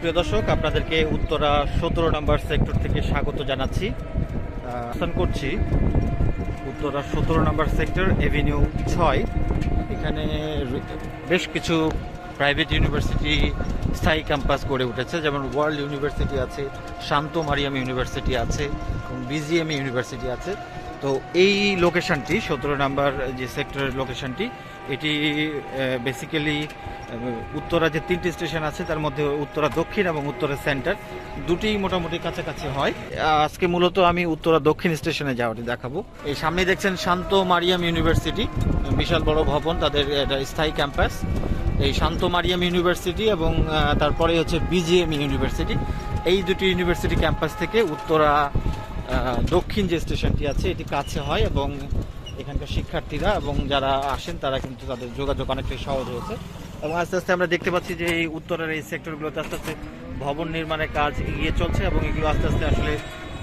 প্রিয় দর্শক, আপনাদেরকে উত্তরা সতেরো নম্বর সেক্টর থেকে স্বাগত জানাচ্ছি। অবস্থান করছি উত্তরা সতেরো নম্বর সেক্টর এভিনিউ ছয়। এখানে বেশ কিছু প্রাইভেট ইউনিভার্সিটি স্থায়ী ক্যাম্পাস গড়ে উঠেছে, যেমন ওয়ার্ল্ড ইউনিভার্সিটি আছে, শান্ত মারিয়াম ইউনিভার্সিটি আছে, এবং বিজিএম ইউনিভার্সিটি আছে। তো এই লোকেশনটি সতেরো নাম্বার যে সেক্টরের লোকেশনটি এটি বেসিক্যালি উত্তরা যে তিনটি স্টেশন আছে, তার মধ্যে উত্তরা দক্ষিণ এবং উত্তরা সেন্টার দুটি মোটামুটি কাছাকাছি হয়। আজকে মূলত আমি উত্তরা দক্ষিণ স্টেশনে যাওয়াটি দেখাবো। এই সামনে দেখছেন শান্ত মারিয়াম ইউনিভার্সিটি, বিশাল বড় ভবন, তাদের এটা স্থায়ী ক্যাম্পাস। এই শান্ত মারিয়াম ইউনিভার্সিটি এবং তারপরে হচ্ছে বিজিএম ইউনিভার্সিটি। এই দুটি ইউনিভার্সিটি ক্যাম্পাস থেকে উত্তরা দক্ষিণ যে স্টেশনটি আছে, এটি কাছে হয় এবং এখানকার শিক্ষার্থীরা এবং যারা আসেন, তারা কিন্তু তাদের যোগাযোগ অনেকটাই সহজ হয়েছে। এবং আস্তে আস্তে আমরা দেখতে পাচ্ছি যে এই উত্তরের এই সেক্টরগুলোতে আস্তে আস্তে ভবন নির্মাণের কাজ এগিয়ে চলছে এবং এগুলো আস্তে আস্তে আসলে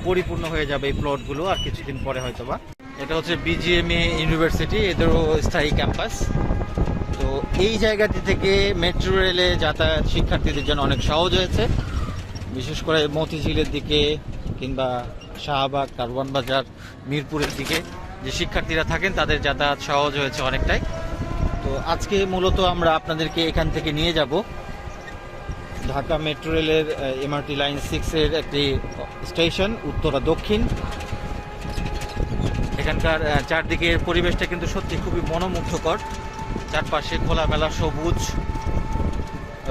পরিপূর্ণ হয়ে যাবে এই প্লটগুলো আর কিছুদিন পরে হয়তো বা এটা হচ্ছে বিজিএমএ ইউনিভার্সিটি এদেরও স্থায়ী ক্যাম্পাস। তো এই জায়গাটি থেকে মেট্রো রেলে যাতায়াত শিক্ষার্থীদের জন্য অনেক সহজ হয়েছে। বিশেষ করে মতিঝিলের দিকে কিংবা শাহবাগ, কারওয়ান বাজার, মিরপুরের দিকে যে শিক্ষার্থীরা থাকেন, তাদের যাতায়াত সহজ হয়েছে অনেকটাই। তো আজকে মূলত আমরা আপনাদেরকে এখান থেকে নিয়ে যাব। ঢাকা মেট্রো রেলের এমআরটি লাইন সিক্সের একটি স্টেশন, উত্তরা দক্ষিণ। এখানকার চারদিকের পরিবেশটা কিন্তু সত্যি খুবই মনোমুগ্ধকর। চারপাশে খোলামেলা সবুজ।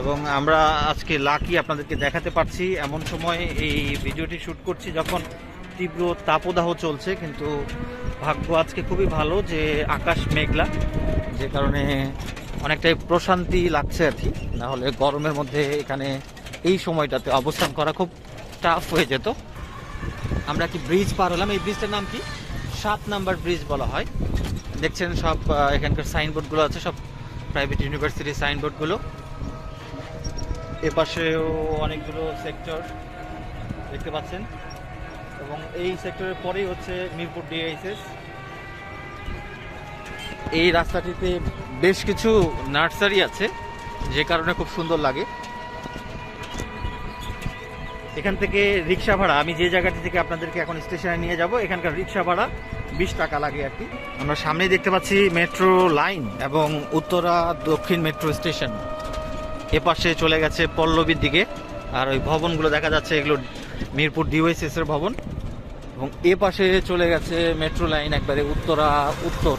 এবং আমরা আজকে লাকি আপনাদেরকে দেখাতে পারছি। এমন সময় এই ভিডিওটি শ্যুট করছি যখন তীব্র তাপদাহ চলছে, কিন্তু ভাগ্য আজকে খুবই ভালো যে আকাশ মেঘলা, যে কারণে অনেকটাই প্রশান্তি লাগছে আর কি। নাহলে গরমের মধ্যে এখানে এই সময়টাতে অবস্থান করা খুব টাফ হয়ে যেত। আমরা কি ব্রিজ পার হলাম? এই ব্রিজটার নাম কি? সাত নাম্বার ব্রিজ বলা হয়। দেখছেন সব এখানকার সাইনবোর্ডগুলো আছে, সব প্রাইভেট ইউনিভার্সিটির সাইনবোর্ডগুলো এপাশেও অনেকগুলো সেক্টর দেখতে পাচ্ছেন। এবং এই সেক্টরের পরেই হচ্ছে মিরপুর ডিআইসিএস। এই রাস্তাটিতে বেশ কিছু নার্সারি আছে যে কারণে খুব সুন্দর লাগে। এখান থেকে রিক্সা ভাড়া আমি যে জায়গাটি থেকে আপনাদেরকে এখন স্টেশনে নিয়ে যাব এখানকার রিক্সা ভাড়া বিশ টাকা লাগে আর কি। আমরা সামনেই দেখতে পাচ্ছি মেট্রো লাইন এবং উত্তরা দক্ষিণ মেট্রো স্টেশন। এপাশে চলে গেছে পল্লবীর দিকে আর ওই ভবনগুলো দেখা যাচ্ছে এগুলো মিরপুর ডিওএসএস এর ভবন। এবং এ পাশে চলে গেছে মেট্রো লাইন একবারে উত্তরা, উত্তর,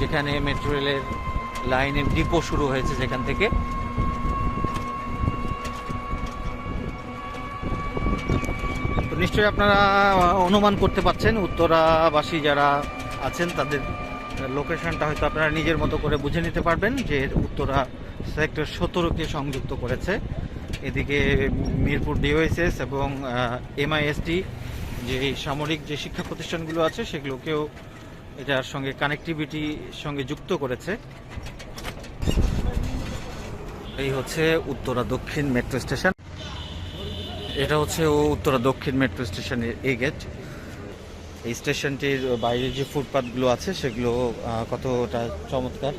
যেখানে মেট্রো রেলের লাইনের ডিপো শুরু হয়েছে যেখান থেকে। তো নিশ্চয়ই আপনারা অনুমান করতে পারছেন, উত্তরাবাসী যারা আছেন, তাদের লোকেশনটা হয়তো আপনারা নিজের মতো করে বুঝে নিতে পারবেন যে উত্তরা সেক্টর সতেরোকে সংযুক্ত করেছে। এদিকে মিরপুর ডিওএসএস এবং এমআইএসটি যে সামরিক যে শিক্ষা প্রতিষ্ঠানগুলো আছে, সেগুলোকেও এটার সঙ্গে কানেক্টিভিটি সঙ্গে যুক্ত করেছে। এই হচ্ছে উত্তরা দক্ষিণ মেট্রো স্টেশন এটা হচ্ছে ও উত্তরা দক্ষিণ মেট্রো স্টেশনের এই গেট এই স্টেশনটির বাইরে যে ফুটপাথগুলো আছে, সেগুলো কতটা চমৎকার,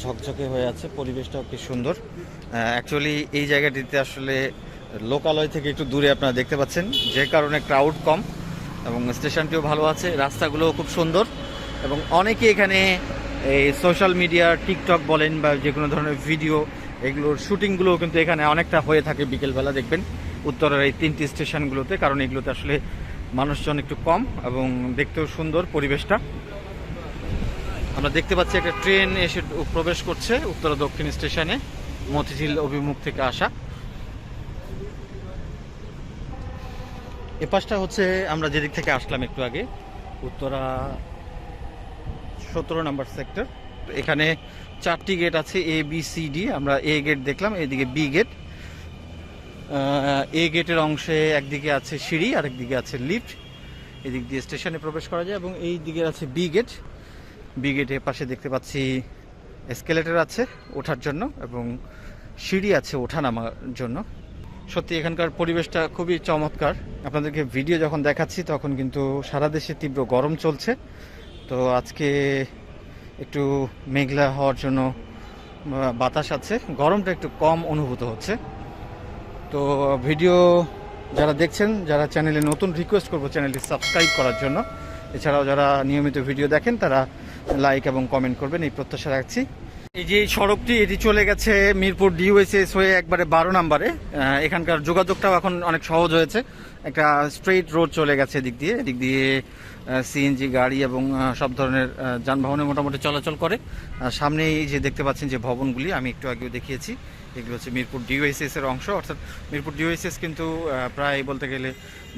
ঝকঝকে হয়ে আছে। পরিবেশটাও কি সুন্দর। অ্যাকচুয়ালি এই জায়গাটিতে আসলে লোকালয় থেকে একটু দূরে আপনারা দেখতে পাচ্ছেন। যে কারণে ক্রাউড কম এবং স্টেশনটিও ভালো আছে। রাস্তাগুলোও খুব সুন্দর এবং অনেকে এখানে এই সোশ্যাল মিডিয়া টিকটক বলেন বা যে কোনো ধরনের ভিডিও এগুলোর শুটিংগুলোও কিন্তু এখানে অনেকটা হয়ে থাকে বিকেলবেলা দেখবেন। উত্তরের এই তিনটি স্টেশনগুলোতে, কারণ এগুলোতে আসলে মানুষজন একটু কম এবং দেখতেও সুন্দর পরিবেশটা। আমরা দেখতে পাচ্ছি একটা ট্রেন এসে প্রবেশ করছে উত্তরা দক্ষিণ স্টেশনে। মতিঝিল অভিমুখ থেকে আসা। এ পাশটা হচ্ছে আমরা যেদিক থেকে আসলাম একটু আগে, উত্তরা সতেরো নাম্বার সেক্টর। এখানে চারটি গেট আছে এ বি সি ডি আমরা এ গেট দেখলাম, এদিকে বি গেট এ গেটের অংশে একদিকে আছে সিঁড়ি আর একদিকে আছে লিফট এদিক দিয়ে স্টেশনে প্রবেশ করা যায় এবং এই দিকে আছে বি গেট বি গেটের পাশে দেখতে পাচ্ছি এসকেলেটর আছে ওঠার জন্য এবং সিঁড়ি আছে ওঠা নামার জন্য। সত্যি এখানকার পরিবেশটা খুবই চমৎকার। আপনাদেরকে ভিডিও যখন দেখাচ্ছি, তখন কিন্তু সারা দেশে তীব্র গরম চলছে। তো আজকে একটু মেঘলা হওয়ার জন্য বাতাস আছে। গরমটা একটু কম অনুভূত হচ্ছে। তো ভিডিও যারা দেখছেন, যারা চ্যানেলে নতুন রিকোয়েস্ট করব চ্যানেলটি সাবস্ক্রাইব করার জন্য। এছাড়াও যারা নিয়মিত ভিডিও দেখেন, তারা লাইক এবং কমেন্ট করবেন, এই প্রত্যাশা রাখছি। এই যে সড়কটি, এটি চলে গেছে মিরপুর ডিউএসএস হয়ে একবারে বারো নাম্বারে। এখানকার যোগাযোগটাও এখন অনেক সহজ হয়েছে। একটা স্ট্রেইট রোড চলে গেছে এদিক দিয়ে। এদিক দিয়ে সিএনজি গাড়ি এবং সব ধরনের যানবাহনে মোটামুটি চলাচল করে। সামনে এই যে দেখতে পাচ্ছেন যে ভবনগুলি, আমি একটু আগেও দেখিয়েছি। এগুলো হচ্ছে মিরপুর ডিওএসএস এর অংশ। অর্থাৎ মিরপুর ডিওএসএস কিন্তু প্রায় বলতে গেলে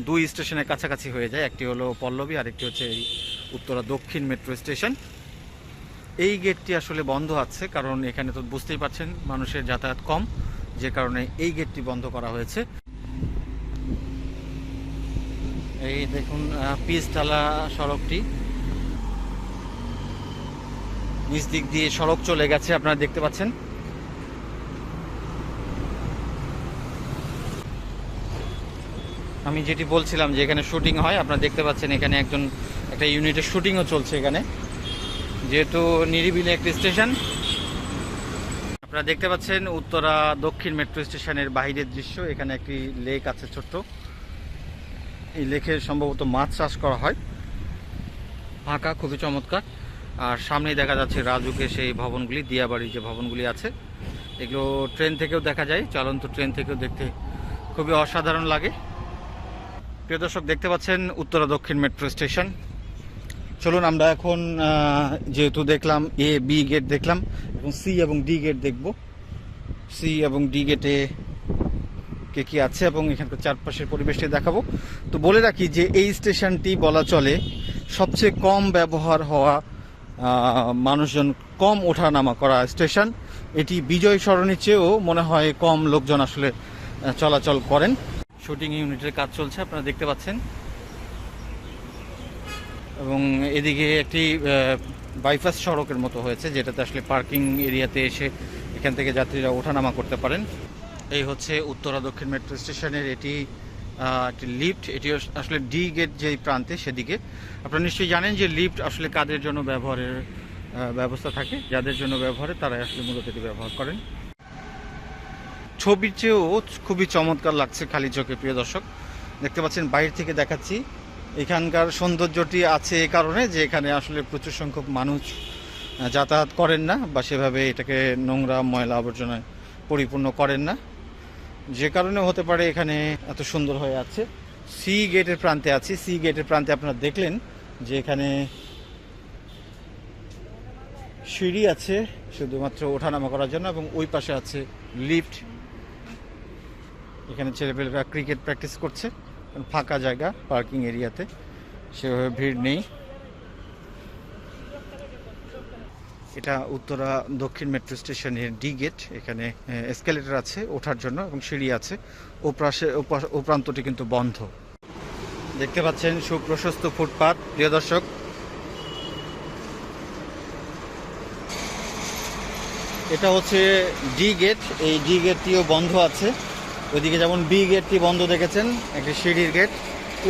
দুই স্টেশনের কাছাকাছি হয়ে যায়। একটি হলো পল্লবী আর একটি হচ্ছে উত্তরা দক্ষিণ মেট্রো স্টেশন। এই গেটটি আসলে বন্ধ আছে, কারণ এখানে তো বুঝতেই পারছেন মানুষের যাতায়াত কম, যে কারণে এই গেটটি বন্ধ করা হয়েছে। এই দেখুন পিচতলা সড়কটি। নিচ দিক দিয়ে সড়ক চলে গেছে, আপনারা দেখতে পাচ্ছেন। আমি যেটি বলছিলাম যে এখানে শুটিং হয়, আপনারা দেখতে পাচ্ছেন এখানে একজন, একটা ইউনিটের শুটিংও চলছে এখানে। যেহেতু নিরিবিলি একটি স্টেশন, আপনারা দেখতে পাচ্ছেন উত্তরা দক্ষিণ মেট্রো স্টেশনের বাইরের দৃশ্য। এখানে একটি লেক আছে ছোট্ট। এই লেকে সম্ভবত মাছ চাষ করা হয়। ফাঁকা, খুবই চমৎকার। আর সামনেই দেখা যাচ্ছে রাজুকে সেই ভবনগুলি, দিয়াবাড়ির যে ভবনগুলি আছে। এগুলো ট্রেন থেকেও দেখা যায়, চলন্ত ট্রেন থেকেও দেখতে খুবই অসাধারণ লাগে। প্রিয় দর্শক, দেখতে পাচ্ছেন উত্তরা দক্ষিণ মেট্রো স্টেশন। চলুন আমরা এখন যেহেতু দেখলাম এ বি গেট দেখলাম, এবং সি এবং ডি গেট দেখব। সি এবং ডি গেটে কে কি আছে এবং এখানকার চারপাশের পরিবেশটি দেখাবো। তো বলে রাখি যে এই স্টেশনটি বলা চলে, সবচেয়ে কম ব্যবহার হওয়া মানুষজন কম ওঠানামা করা স্টেশন। এটি বিজয় সরণির চেয়েও মনে হয় কম লোকজন আসলে চলাচল করেন। শুটিং ইউনিটের কাজ চলছে, আপনারা দেখতে পাচ্ছেন। এবং এদিকে একটি বাইপাস সড়কের মতো হয়েছে, যেটাতে আসলে পার্কিং এরিয়াতে এসে এখান থেকে যাত্রীরা ওঠানামা করতে পারেন। এই হচ্ছে উত্তরা দক্ষিণ মেট্রো স্টেশনের এটি একটি লিফট এটি আসলে ডি গেট যেই প্রান্তে সেদিকে। আপনারা নিশ্চয়ই জানেন যে লিফট আসলে কাদের জন্য ব্যবহারের ব্যবস্থা থাকে। যাদের জন্য ব্যবহারে তারা আসলে মূলত এটি ব্যবহার করেন। ছবির চেয়েও খুবই চমৎকার লাগছে খালি চোখে, প্রিয় দর্শক। দেখতে পাচ্ছেন, বাইরে থেকে দেখাচ্ছি এখানকার সৌন্দর্যটি আছে এ কারণে যে এখানে আসলে প্রচুর সংখ্যক মানুষ যাতায়াত করেন না বা সেভাবে এটাকে নোংরা ময়লা আবর্জনায় পরিপূর্ণ করেন না। যে কারণে হতে পারে এখানে এত সুন্দর হয়ে আছে। সি গেটের প্রান্তে আছি। সি গেটের প্রান্তে আপনারা দেখলেন যে এখানে সিঁড়ি আছে শুধুমাত্র ওঠানামা করার জন্য এবং ওই পাশে আছে লিফট। এখানে ছেলেপেলেরা ক্রিকেট প্র্যাকটিস করছে। ফাঁকা জায়গা, পার্কিং এরিয়াতে। সেভাবে ভিড় নেই। এটা উত্তরা দক্ষিণ মেট্রো স্টেশনের ডি গেট, এখানে এসকেলেটর আছে ওঠার জন্য এবং সিঁড়ি আছে। ও ও ও প্রান্তটি কিন্তু বন্ধ। দেখতে পাচ্ছেন সুপ্রশস্ত ফুটপাত, প্রিয় দর্শক। এটা হচ্ছে ডি গেট, এই ডি গেটটিও বন্ধ আছে। ওইদিকে যেমন বি গেটটি বন্ধ দেখেছেন, একটি সিঁড়ির গেট,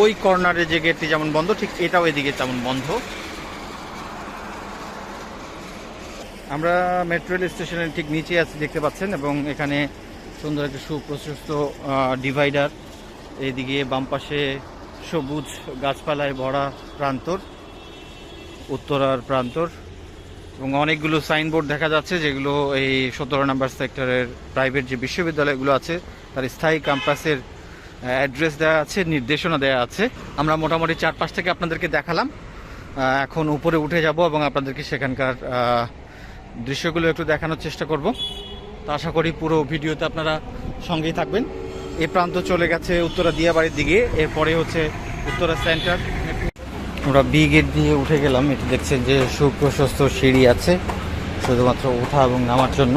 ওই কর্নারে যে গেটটি যেমন বন্ধ, ঠিক এটাও এদিকে তেমন বন্ধ। আমরা মেট্রো রেল স্টেশনের ঠিক নিচে আছি, দেখতে পাচ্ছেন, এবং এখানে সুন্দর একটা সুপ্রশস্ত ডিভাইডার। এদিকে বাম পাশে সবুজ গাছপালায় ভরা প্রান্তর, উত্তরার প্রান্তর, এবং অনেকগুলো সাইনবোর্ড দেখা যাচ্ছে, যেগুলো এই সতেরো নম্বর সেক্টরের প্রাইভেট যে বিশ্ববিদ্যালয়গুলো আছে তার স্থায়ী ক্যাম্পাসের অ্যাড্রেস দেওয়া আছে, নির্দেশনা দেওয়া আছে। আমরা মোটামুটি চারপাশ থেকে আপনাদেরকে দেখালাম। এখন উপরে উঠে যাব এবং আপনাদেরকে সেখানকার দৃশ্যগুলো একটু দেখানোর চেষ্টা করব। তো আশা করি পুরো ভিডিওতে আপনারা সঙ্গেই থাকবেন। এ প্রান্ত চলে গেছে উত্তরা দিয়াবাড়ির দিকে। এরপরে হচ্ছে উত্তরা সেন্টার আমরা বি গেট দিয়ে উঠে গেলাম। এটি দেখছেন যে সুপ্রশস্ত সিঁড়ি আছে, শুধুমাত্র ওঠা এবং নামার জন্য।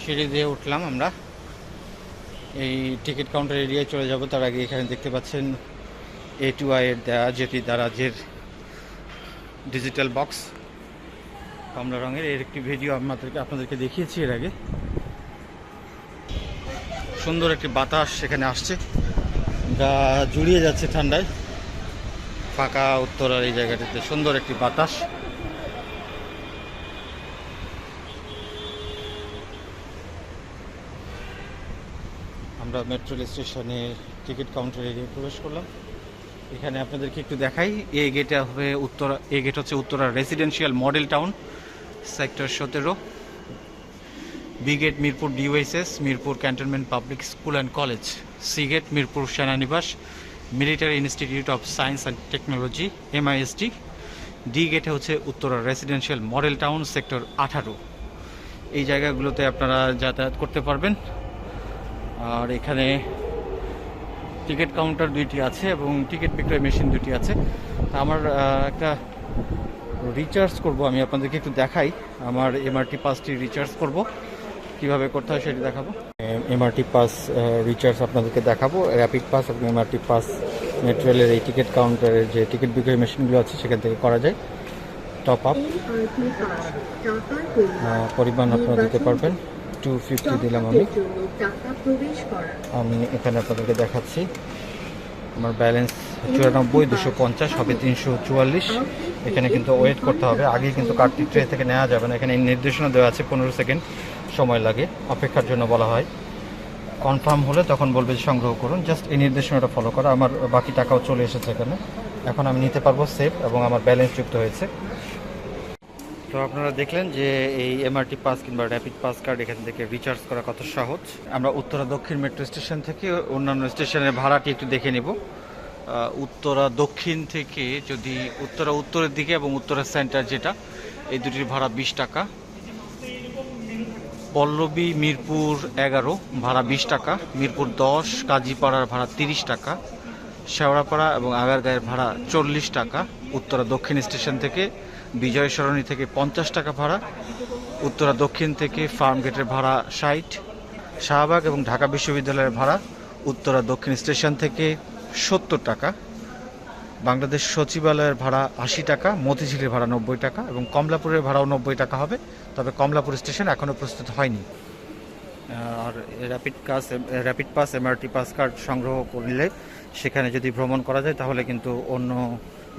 সিঁড়ি দিয়ে উঠলাম আমরা। এই টিকিট কাউন্টার এরিয়ায় চলে যাব। তার আগে এখানে দেখতে পাচ্ছেন এ টু আই এর দেওয়া যেটি দারাজের ডিজিটাল বক্স, কমলা রঙের। এর একটি ভিডিও আপনাদেরকে আপনাদেরকে দেখিয়েছি এর আগে। সুন্দর একটি বাতাস সেখানে আসছে। যা জুড়িয়ে যাচ্ছে ঠান্ডায়। ফাঁকা উত্তরার এই জায়গাটিতে সুন্দর একটি বাতাস। আমরা মেট্রো রেল স্টেশনে টিকিট কাউন্টারে গিয়ে প্রবেশ করলাম। এখানে আপনাদেরকে একটু দেখাই, এ গেটে হবে উত্তরা, এ গেট হচ্ছে Uttara residential model town sector সতেরো। B gate Mirpur DOHS Mirpur cantonment public school and college C gate Mirpur সেনানিবাস military institute of science and technology MIST D গেটে হচ্ছে Uttara residential model town sector আঠারো। এই জায়গাগুলোতে আপনারা যাতায়াত করতে পারবেন। আর এখানে টিকিট কাউন্টার দুইটি আছে এবং টিকিট বিক্রয় মেশিন দুটি আছে। তা আমার একটা রিচার্জ করব, আমি আপনাদেরকে একটু দেখাই। আমার এমআরটি পাসটি রিচার্জ করব। কীভাবে করতে হয় সেটি দেখাবো। এমআরটি পাস রিচার্জ আপনাদেরকে দেখাবো। র্যাপিড পাস এবং এমআরটি পাস মেট্রোলের এই টিকিট কাউন্টারের যে টিকিট বিক্রয় মেশিনগুলো আছে, সেখান থেকে করা যায়। টপ আপ পরিমাণ আপনারা দিতে পারবেন। টু ফিফটি দিলাম আমি। আমি এখানে আপনাদেরকে দেখাচ্ছি। আমার ব্যালেন্স চুরানব্বই দুশো পঞ্চাশ হবে তিনশো চুয়াল্লিশ। এখানে কিন্তু ওয়েট করতে হবে। আগে কিন্তু কার্ডটি ট্রে থেকে নেওয়া যাবে না। এখানে নির্দেশনা দেওয়া আছে পনেরো সেকেন্ড সময় লাগে অপেক্ষার জন্য বলা হয়। কনফার্ম হলে তখন বলবে যে সংগ্রহ করুন। জাস্ট এই নির্দেশনাটা ফলো করা। আমার বাকি টাকাও চলে এসেছে এখানে। এখন আমি নিতে পারব সেফ এবং আমার ব্যালেন্স যুক্ত হয়েছে। তো আপনারা দেখলেন যে এই এমআরটি পাস কিংবা র্যাপিড পাস কার্ড এখান থেকে রিচার্জ করা কত সহজ। আমরা উত্তরা দক্ষিণ মেট্রো স্টেশন থেকে অন্যান্য স্টেশনের ভাড়াটি একটু দেখে নিব। উত্তরা দক্ষিণ থেকে যদি উত্তরা উত্তরের দিকে এবং উত্তরা সেন্টার যেটা, এই দুটির ভাড়া বিশ টাকা। পল্লবী, মিরপুর এগারো, ভাড়া বিশ টাকা। মিরপুর দশ, কাজীপাড়ার ভাড়া তিরিশ টাকা। শেওড়াপাড়া এবং আগারগাঁয়ের ভাড়া চল্লিশ টাকা। উত্তরা দক্ষিণ স্টেশন থেকে বিজয় সরণি থেকে পঞ্চাশ টাকা ভাড়া, উত্তরা দক্ষিণ থেকে ফার্ম গেটের ভাড়া ষাট, শাহবাগ এবং ঢাকা বিশ্ববিদ্যালয়ের ভাড়া উত্তরা দক্ষিণ স্টেশন থেকে সত্তর টাকা, বাংলাদেশ সচিবালয়ের ভাড়া আশি টাকা, মতিঝিলের ভাড়া নব্বই টাকা এবং কমলাপুরের ভাড়াও নব্বই টাকা হবে, তবে কমলাপুর স্টেশন এখনও প্রস্তুত হয়নি। আর র্যাপিড কাস rapid pass MRT pass card সংগ্রহ করলে সেখানে যদি ভ্রমণ করা যায় তাহলে কিন্তু অন্য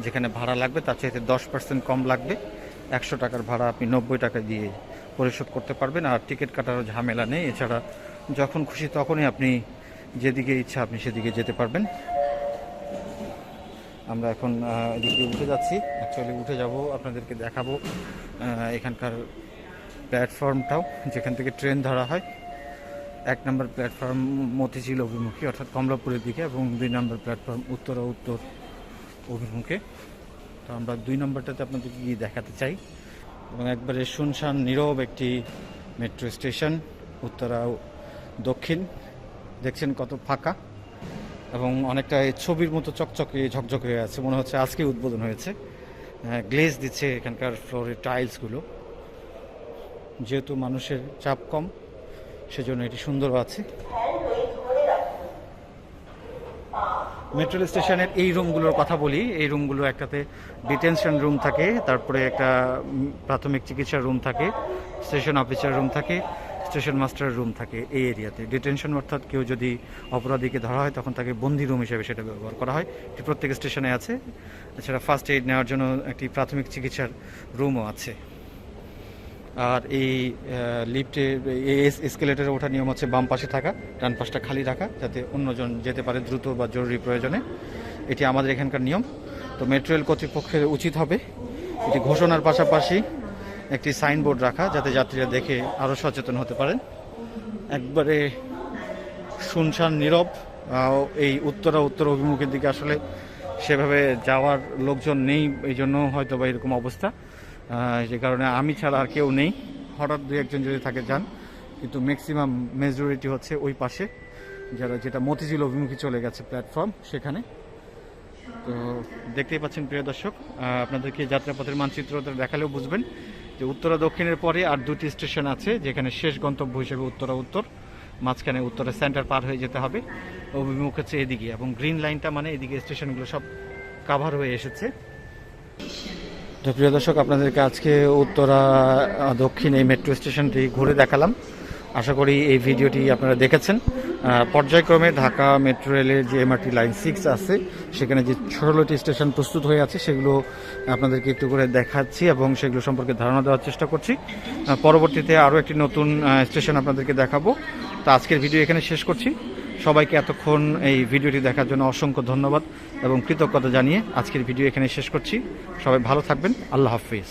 যেখানে ভাড়া লাগবে, তার চাইতে দশ পার্সেন্ট কম লাগবে। একশো টাকার ভাড়া আপনি নব্বই টাকা দিয়ে পরিশোধ করতে পারবেন, আর টিকিট কাটারও ঝামেলা নেই। এছাড়া যখন খুশি তখনই আপনি যেদিকে ইচ্ছা আপনি সেদিকে যেতে পারবেন। আমরা এখন এদিকে উঠে যাচ্ছি। অ্যাকচুয়ালি উঠে যাব, আপনাদেরকে দেখাবো এখানকার প্ল্যাটফর্মটাও, যেখান থেকে ট্রেন ধরা হয়। এক নম্বর প্ল্যাটফর্ম মতিঝিল অভিমুখী, অর্থাৎ কমলাপুরের দিকে, এবং দুই নম্বর প্ল্যাটফর্ম উত্তর ও উত্তর অভিমুখে। তো আমরা দুই নম্বরটাতে আপনাদেরকে গিয়ে দেখাতে চাই। এবং একবারে শুনশান নীরব একটি মেট্রো স্টেশন, উত্তরা দক্ষিণ। দেখছেন কত ফাঁকা এবং অনেকটা ছবির মতো চকচকে, ঝকঝকে হয়ে আছে। মনে হচ্ছে আজকে উদ্বোধন হয়েছে। গ্লেজ দিচ্ছে এখানকার ফ্লোরের টাইলসগুলো। যেহেতু মানুষের চাপ কম, সেজন্য এটি সুন্দর আছে। মেট্রো স্টেশনের এই রুমগুলোর কথা বলি। এই রুমগুলো একটাতে ডিটেনশন রুম থাকে, তারপরে একটা প্রাথমিক চিকিৎসার রুম থাকে, স্টেশন অফিসার রুম থাকে, স্টেশন মাস্টার রুম থাকে এই এরিয়াতে। ডিটেনশন অর্থাৎ কেউ যদি অপরাধীকে ধরা হয়, তখন তাকে বন্দি রুম হিসেবে সেটা ব্যবহার করা হয়। এটি প্রত্যেক স্টেশনে আছে। এছাড়া ফার্স্ট এইড নেওয়ার জন্য একটি প্রাথমিক চিকিৎসার রুমও আছে। আর এই লিফটে এসকেলেটারে ওঠার নিয়ম হচ্ছে বাম পাশে থাকা, ডান পাশটা খালি রাখা, যাতে অন্যজন যেতে পারে দ্রুত বা জরুরি প্রয়োজনে। এটি আমাদের এখানকার নিয়ম। তো মেট্রো রেল কর্তৃপক্ষের উচিত হবে এটি ঘোষণার পাশাপাশি একটি সাইনবোর্ড রাখা, যাতে যাত্রীরা দেখে আরও সচেতন হতে পারেন। একবারে শুনশান নীরব এই উত্তরা উত্তর অভিমুখের দিকে আসলে সেভাবে যাওয়ার লোকজন নেই এই জন্য হয়তো বা এরকম অবস্থা। যে কারণে আমি ছাড়া আর কেউ নেই। হঠাৎ দুই একজন যদি থাকে, যান। কিন্তু ম্যাক্সিমাম মেজরিটি হচ্ছে ওই পাশে, যারা যেটা মতিঝিল অভিমুখী চলে গেছে প্ল্যাটফর্ম সেখানে। তো দেখতেই পাচ্ছেন, প্রিয় দর্শক আপনাদেরকে যাত্রাপথের মানচিত্রটা দেখালেও বুঝবেন যে উত্তরা দক্ষিণের পরে আর দুটি স্টেশন আছে, যেখানে শেষ গন্তব্য হিসেবে উত্তরা উত্তর, মাঝখানে উত্তরা সেন্টার পার হয়ে যেতে হবে। অভিমুখ হচ্ছে এদিকে, এবং গ্রিন লাইনটা মানে এদিকে স্টেশনগুলো সব কাভার হয়ে এসেছে। তো প্রিয় দর্শক, আপনাদেরকে আজকে উত্তরা দক্ষিণ এই মেট্রো স্টেশনটি ঘুরে দেখালাম। আশা করি এই ভিডিওটি আপনারা দেখেছেন। পর্যায়ক্রমে ঢাকা মেট্রো রেলের যে এমআরটি লাইন সিক্স আছে, সেখানে যে ষোলোটি স্টেশন প্রস্তুত হয়ে আছে, সেগুলো আপনাদেরকে একটু করে দেখাচ্ছি এবং সেগুলো সম্পর্কে ধারণা দেওয়ার চেষ্টা করছি। পরবর্তীতে আরও একটি নতুন স্টেশন আপনাদেরকে দেখাবো। তো আজকের ভিডিও এখানে শেষ করছি। সবাইকে এতক্ষণ এই ভিডিওটি দেখার জন্য অসংখ্য ধন্যবাদ এবং কৃতজ্ঞতা জানিয়ে আজকের ভিডিও এখানে শেষ করছি। সবাই ভালো থাকবেন। আল্লাহ হাফিজ।